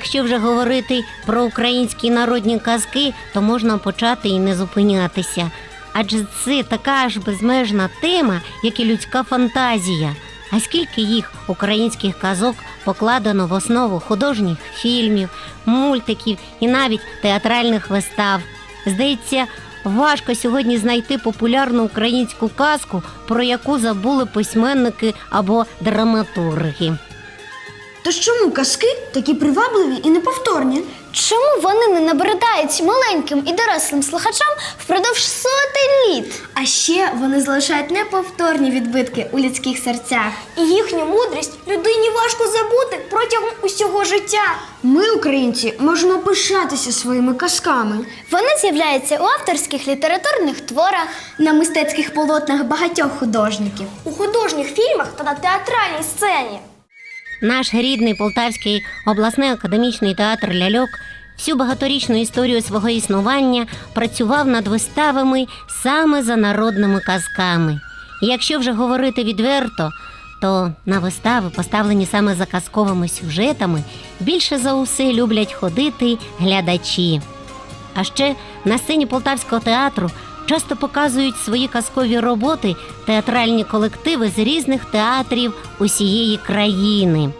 Якщо вже говорити про українські народні казки, то можна почати і не зупинятися. Адже це така ж безмежна тема, як і людська фантазія. А скільки їх українських казок покладено в основу художніх фільмів, мультиків і навіть театральних вистав. Здається, важко сьогодні знайти популярну українську казку, про яку забули письменники або драматурги. Тож чому казки такі привабливі і неповторні? Чому вони не набридають маленьким і дорослим слухачам впродовж сотень літ? А ще вони залишають неповторні відбитки у людських серцях. І їхню мудрість людині важко забути протягом усього життя. Ми, українці, можемо пишатися своїми казками. Вони з'являються у авторських літературних творах, На мистецьких полотнах багатьох художників. у художніх фільмах та на театральній сцені. Наш рідний Полтавський обласний академічний театр ляльок всю багаторічну історію свого існування працював над виставами саме за народними казками. І якщо вже говорити відверто, то на вистави, поставлені саме за казковими сюжетами, більше за усе люблять ходити глядачі. А ще на сцені Полтавського театру часто показують свої казкові роботи театральні колективи з різних театрів усієї країни.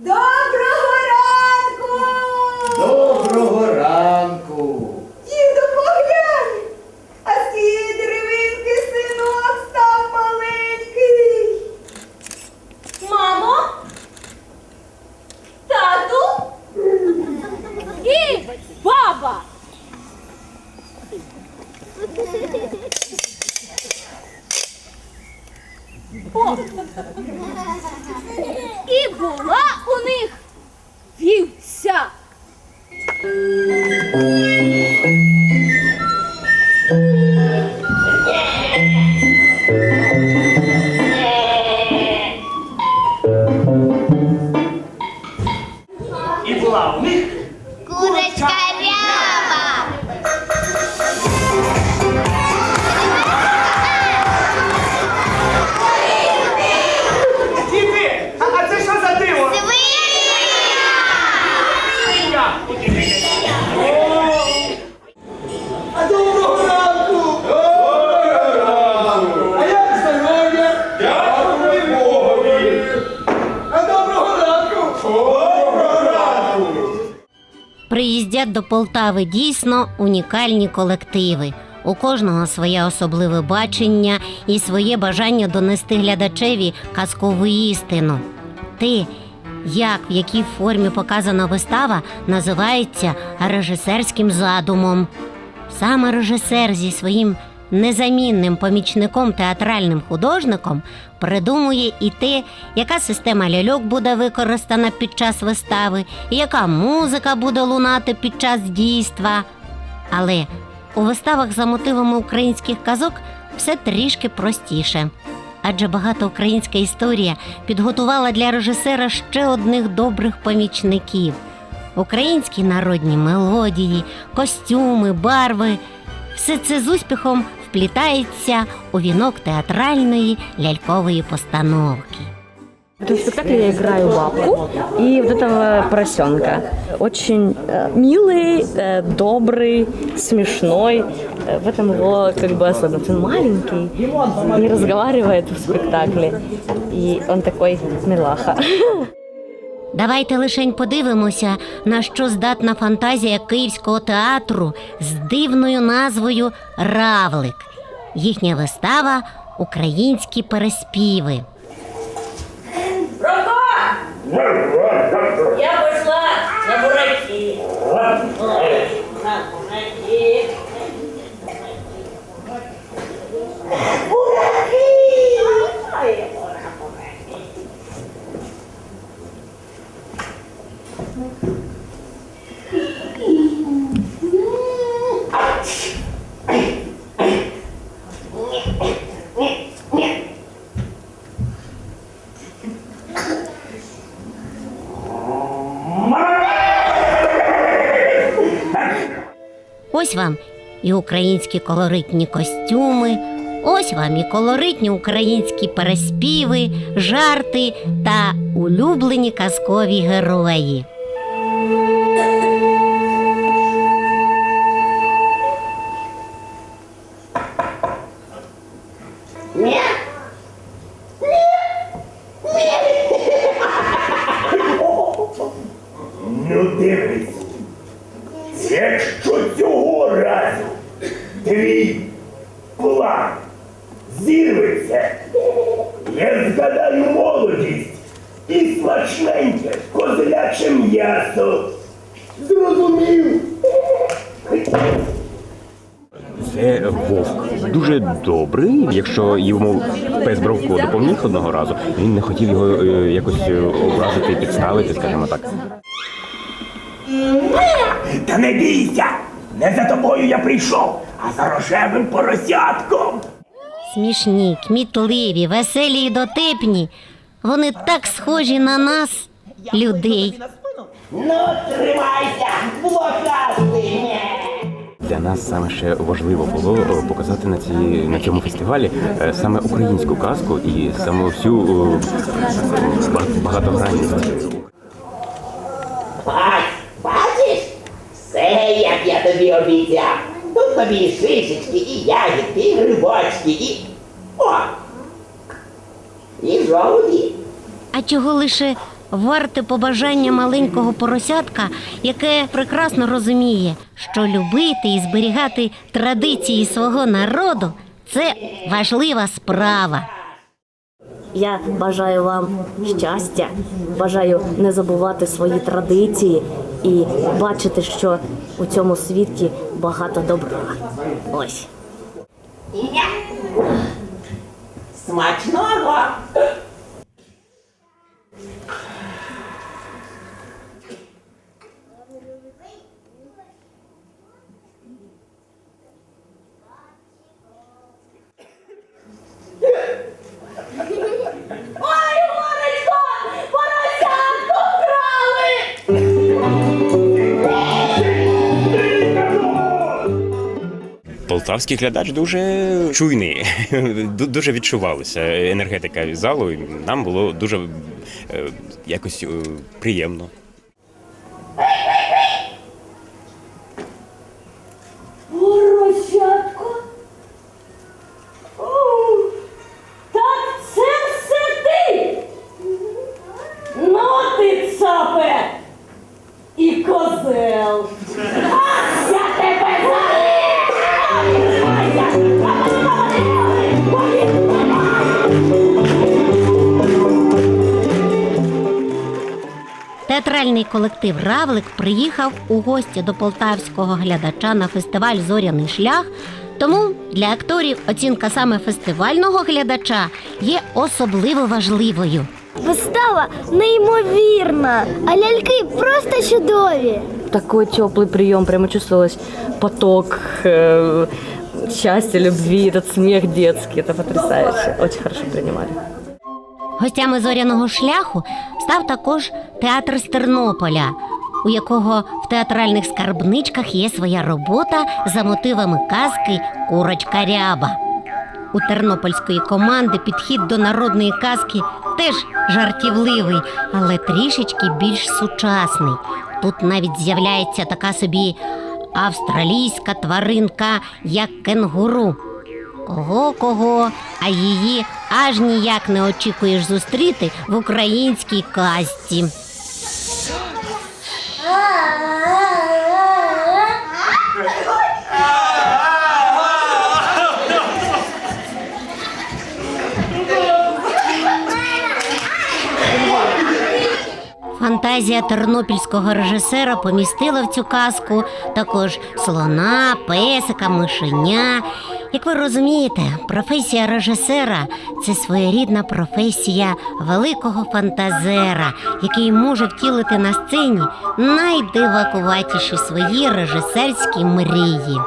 Доброго ранку! До Полтави дійсно унікальні колективи. У кожного своє особливе бачення і своє бажання донести глядачеві казкову істину. Те, як в якій формі показана вистава, називається режисерським задумом. Саме режисер зі своїм незамінним помічником театральним художником придумує і те, яка система ляльок буде використана під час вистави, і яка музика буде лунати під час дійства. Але у виставах за мотивами українських казок все трішки простіше. Адже багата українська історія підготувала для режисера ще одних добрих помічників. Українські народні мелодії, костюми, барви все це з успіхом вплітається у вінок театральної лялькової постановки. В этом спектакле я играю бабку и вот этого поросенка. Очень э, милый, э, добрый, смешной. Э, в этом его как бы особенность. Он маленький, не разговаривает в спектакле. И он такой милаха. Давайте лишень подивимося, на що здатна фантазія Київського театру з дивною назвою Равлик. Їхня вистава Українські переспіви. Українські колоритні костюми, Ось вам і колоритні українські переспіви, жарти та улюблені казкові герої. Хотів його е, якось е, образити, підставити, скажімо так. Та не бійся! Не за тобою я прийшов, а за рожевим поросятком. Смішні, кмітливі, веселі і дотепні. Вони так схожі на нас, людей. Ну, тримайся, блокасти! Для нас саме ще важливо було е, показати на ці на цьому фестивалі е, саме українську казку і саме всю е, ба- багатогранність. Бач, бачиш? Все, як я тобі обіцяв. Тут тобі і шишечки, і ягідки, і грибочки, і. О! І жовті. А чого лише варте побажання маленького поросятка, яке прекрасно розуміє, що любити і зберігати традиції свого народу це важлива справа. Я бажаю вам щастя, бажаю не забувати свої традиції і бачити, що у цьому світі багато добра. Ось. Смачного! Полтавський глядач дуже чуйний, дуже відчувалася енергетика залу. і Нам було дуже е, якось е, приємно. Театральний колектив Равлик приїхав у гості до полтавського глядача на фестиваль Зоряний шлях. Тому для акторів оцінка саме фестивального глядача є особливо важливою. Вистава неймовірна, а ляльки просто чудові. Такой теплый прием, прямо чувствовалось поток э, счастья, любви, этот смех детский. Это потрясающе. Очень хорошо принимали. Гостями зоряного шляху став також театр з Тернополя, у якого в театральних скарбничках є своя робота за мотивами казки Курочка Ряба. У тернопільської команди підхід до народної казки теж жартівливий, але трішечки більш сучасний. Тут навіть з'являється така собі австралійська тваринка, як кенгуру. Кого кого, а її аж ніяк не очікуєш зустріти в українській казці. Фантазія тернопільського режисера помістила в цю казку також слона, песика, мишеня. Як ви розумієте, професія режисера це своєрідна професія великого фантазера, який може втілити на сцені найдивакуватіші свої режисерські мрії.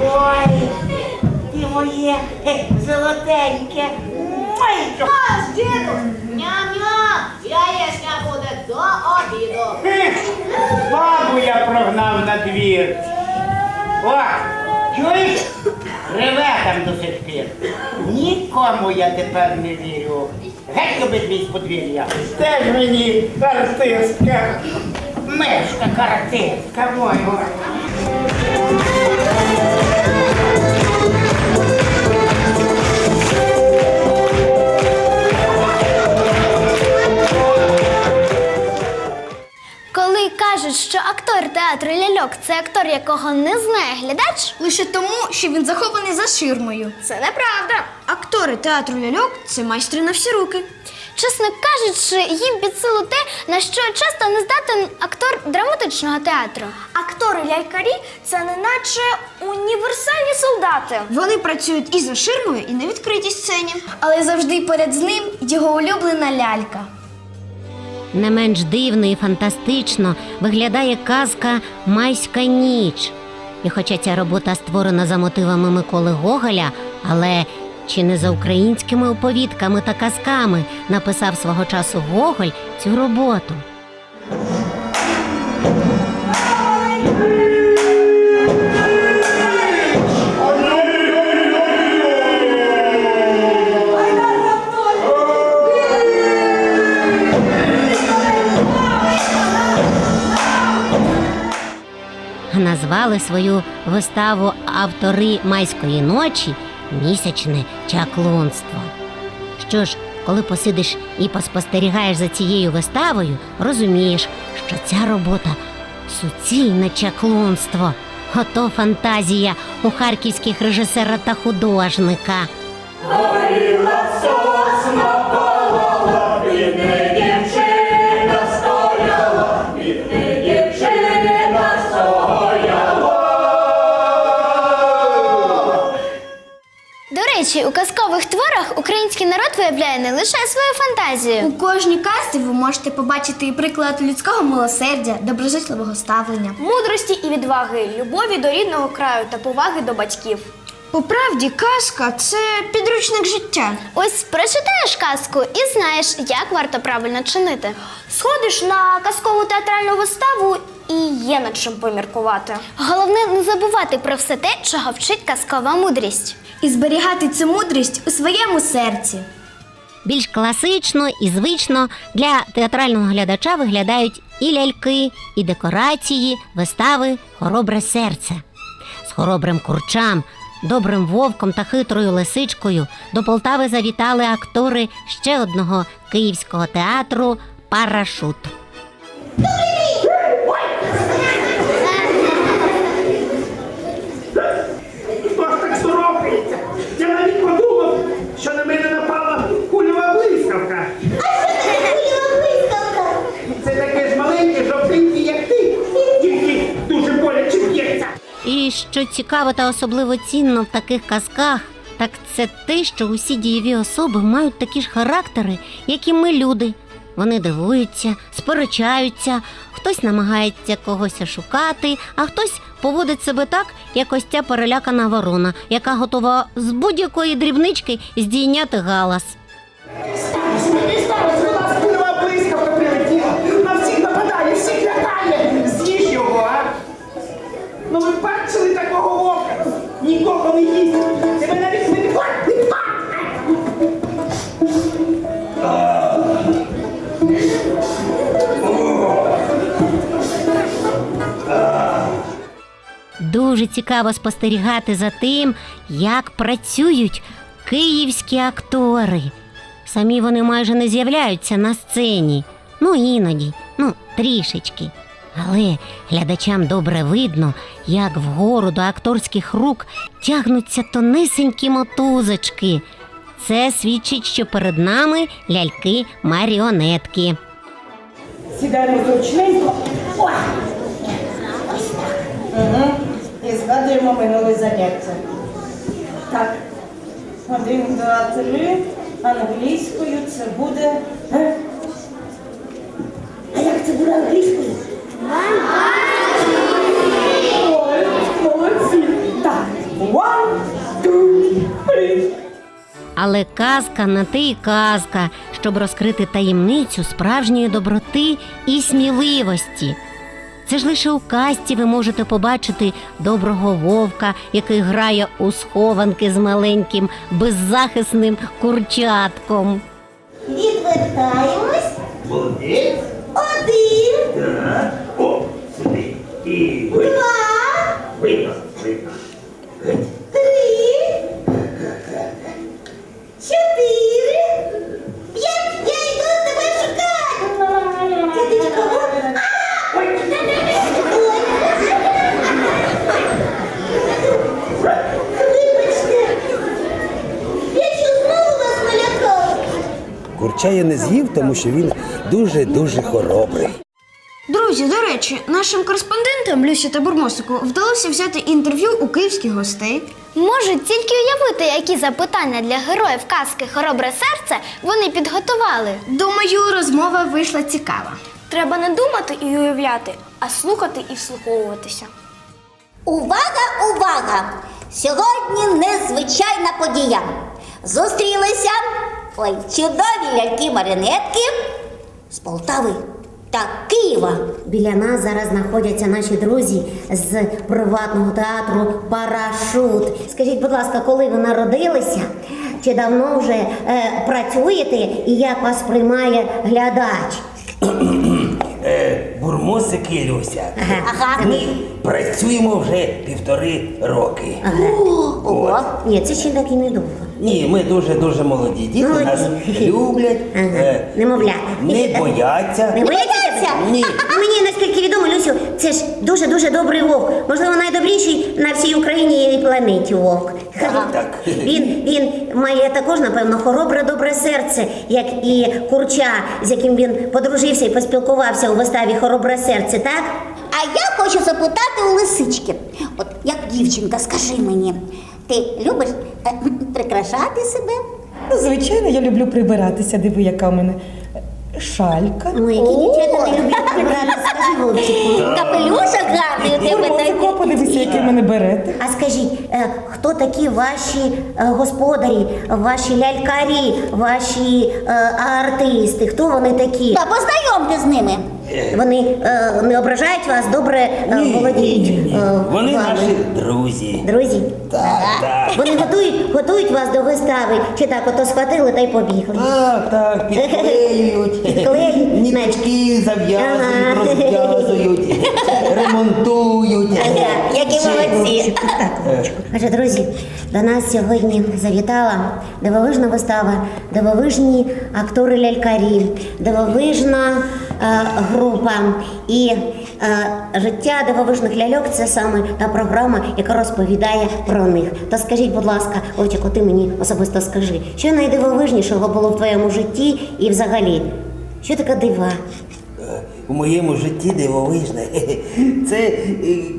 Ой, ти моє е, золотеньке. Ням-ням, яєчня буде до обіду. Бабу я прогнав на двір. О, чуєш? Реве там до сих пір. Нікому я тепер не вірю. Геть обидві з подвір'я. Теж мені артистка. Мешка артистка моя. Коли кажуть, що актор театру ляльок це актор, якого не знає глядач, Лише тому, що він захований за ширмою. це неправда. Актори театру ляльок це майстри на всі руки. Чесно кажучи, їм під силу те, на що часто не здатен актор драматичного театру. Актори лялькарі це не наче універсальні солдати. Вони працюють і за ширмою, і на відкритій сцені. Але завжди поряд з ним його улюблена лялька. Не менш дивно і фантастично виглядає казка Майська ніч. І хоча ця робота створена за мотивами Миколи Гоголя, але чи не за українськими оповідками та казками написав свого часу Гоголь цю роботу? Назвали свою виставу автори майської ночі місячне чаклунство. Що ж, коли посидиш і поспостерігаєш за цією виставою, розумієш, що ця робота суцільне чаклунство. Ото фантазія у харківських режисера та художника. До речі, у казкових творах український народ виявляє не лише свою фантазію. У кожній казці ви можете побачити і приклад людського милосердя, доброзичливого ставлення. Мудрості і відваги, любові до рідного краю та поваги до батьків. По правді, казка це підручник життя. Ось прочитаєш казку і знаєш, як варто правильно чинити. Сходиш на казкову театральну виставу і є над чим поміркувати. Головне не забувати про все те, чого вчить казкова мудрість. І зберігати цю мудрість у своєму серці. Більш класично і звично для театрального глядача виглядають і ляльки, і декорації, вистави Хоробре серце. З хоробрим курчам, добрим вовком та хитрою лисичкою до Полтави завітали актори ще одного київського театру Парашут. Хто ж так соромиться? Я навіть подумав, що на мене напала кульова блискавка. Це таке ж маленьке жовтеньке, як ти, тільки дуже боляче б'ється. І що цікаво та особливо цінно в таких казках, так це те, що усі дієві особи мають такі ж характери, як і ми люди. Вони дивуються, сперечаються, хтось намагається когось ошукати, а хтось поводить себе так, як ось ця перелякана ворона, яка готова з будь-якої дрібнички здійняти галас. Не їсть. Тебе навіть не Дуже цікаво спостерігати за тим, як працюють київські актори. Самі вони майже не з'являються на сцені. Ну, іноді, ну, трішечки. Але глядачам добре видно, як вгору до акторських рук тягнуться тонесенькі мотузочки. Це свідчить, що перед нами ляльки-маріонетки. Сідаємо зручненько. Ой! Ось так. Угу. І згадуємо минуле заняття. Так. Один, два, три. Англійською це буде. Е? А як це буде англійською? Ой, молодці. Так. One, two, three. Але казка на те й казка, щоб розкрити таємницю справжньої доброти і сміливості. Це ж лише у казці ви можете побачити доброго вовка, який грає у схованки з маленьким беззахисним курчатком. Відвертаємось. Молодець. Я не з'їв, тому що він дуже-дуже хоробрий. Друзі, до речі, нашим кореспондентам Люсі та Бурмосику вдалося взяти інтерв'ю у київських гостей. Можуть тільки уявити, які запитання для героїв казки Хоробре серце вони підготували. Думаю, розмова вийшла цікава. Треба не думати і уявляти, а слухати і вслуховуватися. Увага, увага! Сьогодні незвичайна подія. Зустрілися ой, чудові ляльки-марionетки з Полтави та Києва. Біля нас зараз знаходяться наші друзі з приватного театру Парашут. Скажіть, будь ласка, коли ви народилися? Чи давно вже е, працюєте і як вас приймає глядач? Е, бурмосики Люся. Ага. Ми працюємо вже півтори роки. Ого. Ні, це ще так і не довго. Ні, ми дуже-дуже молоді. Діти Молоді. нас люблять, Ага. е, Немовля. не бояться. Не боїться? Ні. А мені наскільки відомо, Люсю, це ж дуже дуже добрий вовк. Можливо, найдобріший на всій Україні і планеті вовк. Так. Він, він має також, напевно, хоробре добре серце, як і курча, з яким він подружився і поспілкувався у виставі Хоробре серце, так? А я хочу запитати у лисички. От як дівчинка, скажи мені, ти любиш е, прикрашати себе? Звичайно, я люблю прибиратися. Диви, яка в мене шалька. Ой, які дівчата не люблять прибрати, скажи вовчику. Капелюшок гарний у тебе подивися, який в мене берети. А скажіть, е, хто такі ваші е, господарі, ваші лялькарі, ваші е, артисти? Хто вони такі? Та познайомте з ними. Вони е, не ображають вас, добре е, володіють. е, Вони вами? наші друзі. друзі. Так, так. Вони готують, готують вас до вистави, чи так ото схватили та й побігли. Так, так, підклеюють, Підклеюють, ніточки зав'язують, Ага. розв'язують, ремонтують. Які молодці. Отже, друзі, до нас сьогодні завітала дивовижна вистава, дивовижні актори лялькарі, дивовижна е, група. І е, життя дивовижних ляльок це саме та програма, яка розповідає про них. То скажіть, будь ласка, Овчику, ти мені особисто скажи, що найдивовижнішого було в твоєму житті і взагалі? Що таке дива? У моєму житті дивовижне. Це, е,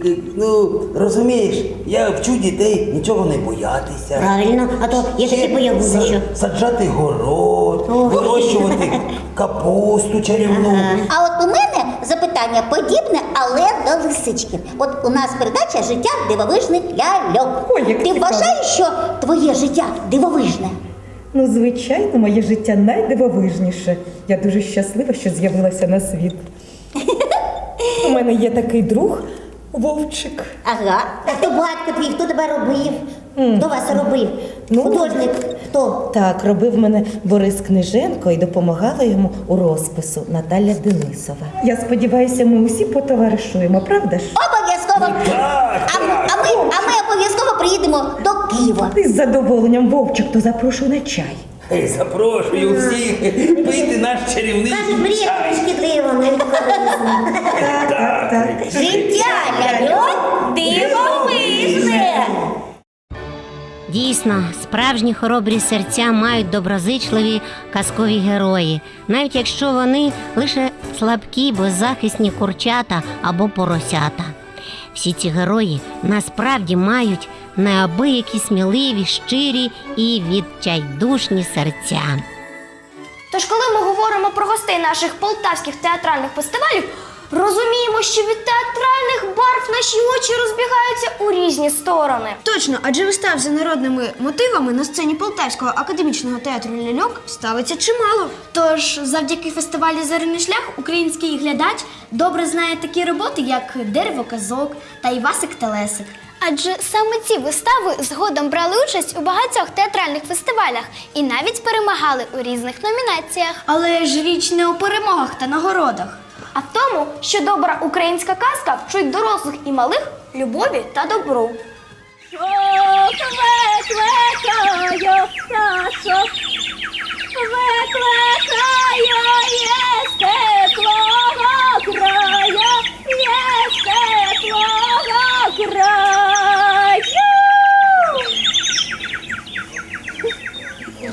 е, ну, розумієш, я вчу дітей нічого не боятися. Правильно, а то є такі боягузи, що Саджати город. Вирощувати капусту чарівну. А от у мене запитання подібне, але до лисички. От у нас передача життя дивовижних ляльок. Ой, як Ти цікаво. вважаєш, що твоє життя дивовижне? Ну, звичайно, моє життя найдивовижніше. Я дуже щаслива, що з'явилася на світ. У мене є такий друг Вовчик. Ага. А хто батько твій, хто тебе робив? Хто вас робив? Ну, Художник хто? Так, робив мене Борис Книженко і допомагала йому у розпису Наталя Денисова. Я сподіваюся, ми усі потоваришуємо, правда ж? Обов'язково. А, а, ми, а ми обов'язково приїдемо до Києва. З задоволенням Вовчик, то запрошую на чай. Запрошую всіх пити наш чарівний Кажуть, мрія чай. шкідлива, навіть корисна. Так, так, так. Життя ляльок Дійсно, справжні хоробрі серця мають доброзичливі казкові герої, навіть якщо вони лише слабкі, беззахисні курчата або поросята. Всі ці герої насправді мають неабиякі сміливі, щирі і відчайдушні серця. Тож, коли ми говоримо про гостей наших полтавських театральних фестивалів, розуміємо, що від театральних барв наші очі розбігаються у різні сторони. Точно, адже вистав за народними мотивами на сцені Полтавського академічного театру ляльок ставиться чимало. Тож, завдяки фестивалю Зоряний шлях український глядач добре знає такі роботи, як Дерево казок та Івасик Телесик. Адже саме ці вистави згодом брали участь у багатьох театральних фестивалях і навіть перемагали у різних номінаціях. Але ж річ не у перемогах та нагородах, а в тому, що добра українська казка вчить дорослих і малих любові та добру.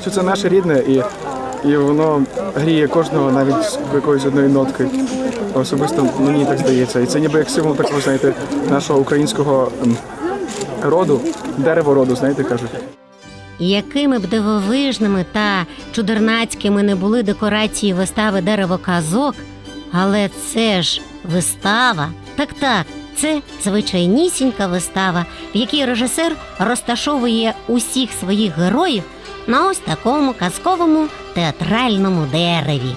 що це наше рідне і, і воно гріє кожного навіть з якоїсь одної нотки. Особисто мені так здається. І це ніби як символ такого, знаєте, нашого українського ем, роду, дерево роду, знаєте, кажуть. Якими б дивовижними та чудернацькими не були декорації вистави дерево казок, але це ж вистава. Так так, це звичайнісінька вистава, в якій режисер розташовує усіх своїх героїв на ось такому казковому театральному дереві.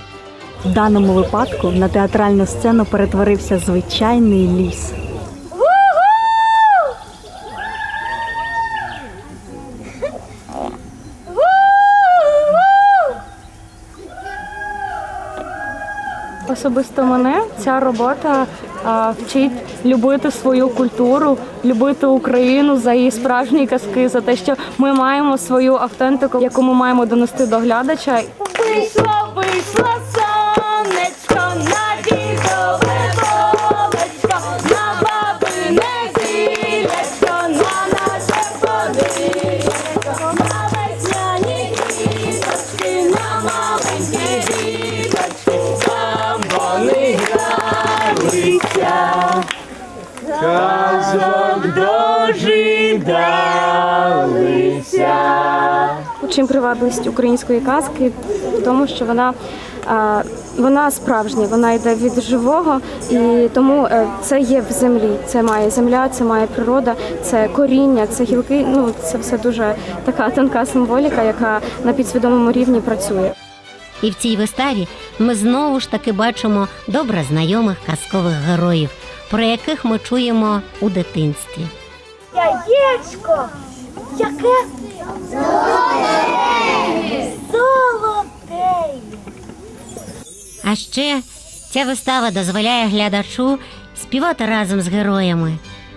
В даному випадку на театральну сцену перетворився звичайний ліс. Особисто мене ця робота вчить любити свою культуру, любити Україну за її справжні казки, за те, що ми маємо свою автентику, яку ми маємо донести до глядача. Вийшла, вийшло Чим привабливість української казки в тому, що вона, вона справжня, вона йде від живого, і тому е, це є в землі. Це має земля, це має природа, це коріння, це гілки. Ну це все дуже така тонка символіка, яка на підсвідомому рівні працює. І в цій виставі ми знову ж таки бачимо добре знайомих казкових героїв, про яких ми чуємо у дитинстві. Яєчко! Яке? А ще ця вистава дозволяє глядачу співати разом з героями,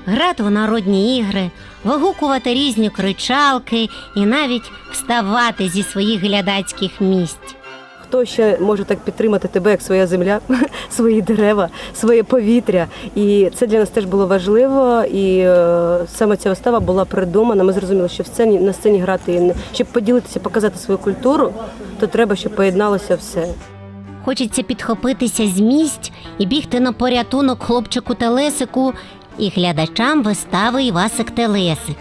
грати у народні ігри, вигукувати різні кричалки і навіть вставати зі своїх глядацьких місць. Хто ще може так підтримати тебе, як своя земля, свої дерева, своє повітря? І це для нас теж було важливо. І е, саме ця вистава була придумана. Ми зрозуміли, що в сцені на сцені грати, щоб поділитися, показати свою культуру, то треба, щоб поєдналося все. Хочеться підхопитися з місць і бігти на порятунок хлопчику Телесику і глядачам вистави Івасик Телесик.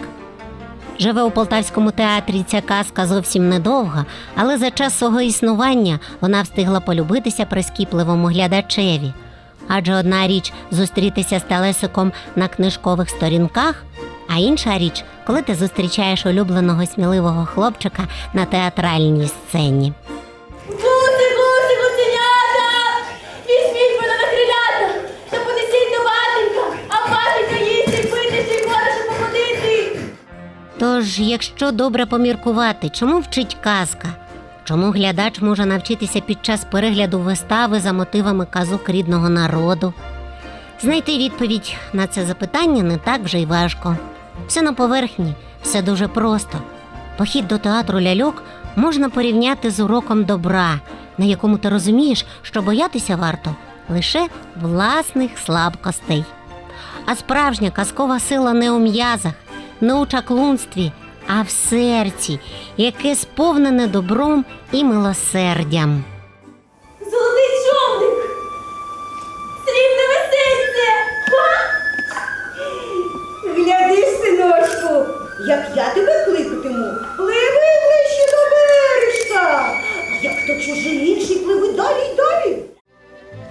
Живе у Полтавському театрі ця казка зовсім недовга, але за час свого існування вона встигла полюбитися прискіпливому глядачеві. Адже одна річ зустрітися з Телесиком на книжкових сторінках, а інша річ, коли ти зустрічаєш улюбленого сміливого хлопчика на театральній сцені. Тож, якщо добре поміркувати, чому вчить казка? Чому глядач може навчитися під час перегляду вистави за мотивами казок рідного народу? Знайти відповідь на це запитання не так вже й важко. Все на поверхні, все дуже просто. Похід до театру ляльок можна порівняти з уроком добра, на якому ти розумієш, що боятися варто лише власних слабкостей. А справжня казкова сила не у м'язах, не у чаклунстві, а в серці, яке сповнене добром і милосердям. Золотий човник! Срібне весельце! Глядиш, синочку, як я тебе кликатиму, пливи ближче до бережка. А як то чужий інший, пливи далі й далі.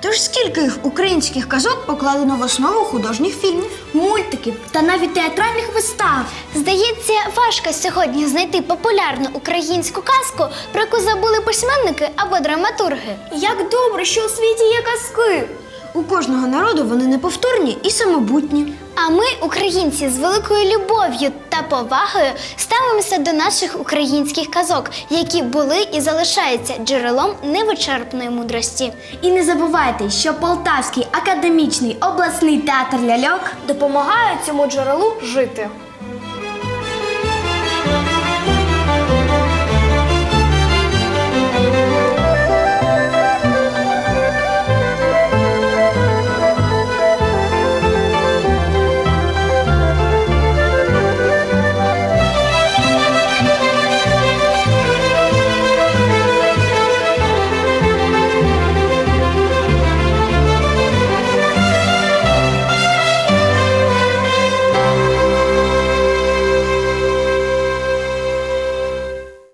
Тож скільки українських казок покладено в основу художніх фільмів, мультиків та навіть театральних вистав. Здається, важко сьогодні знайти популярну українську казку, про яку забули письменники або драматурги. Як добре, що у світі є казки. У кожного народу вони неповторні і самобутні. А ми, українці, з великою любов'ю та повагою ставимося до наших українських казок, які були і залишаються джерелом невичерпної мудрості. І не забувайте, що Полтавський академічний обласний театр ляльок Допомагає цьому джерелу жити.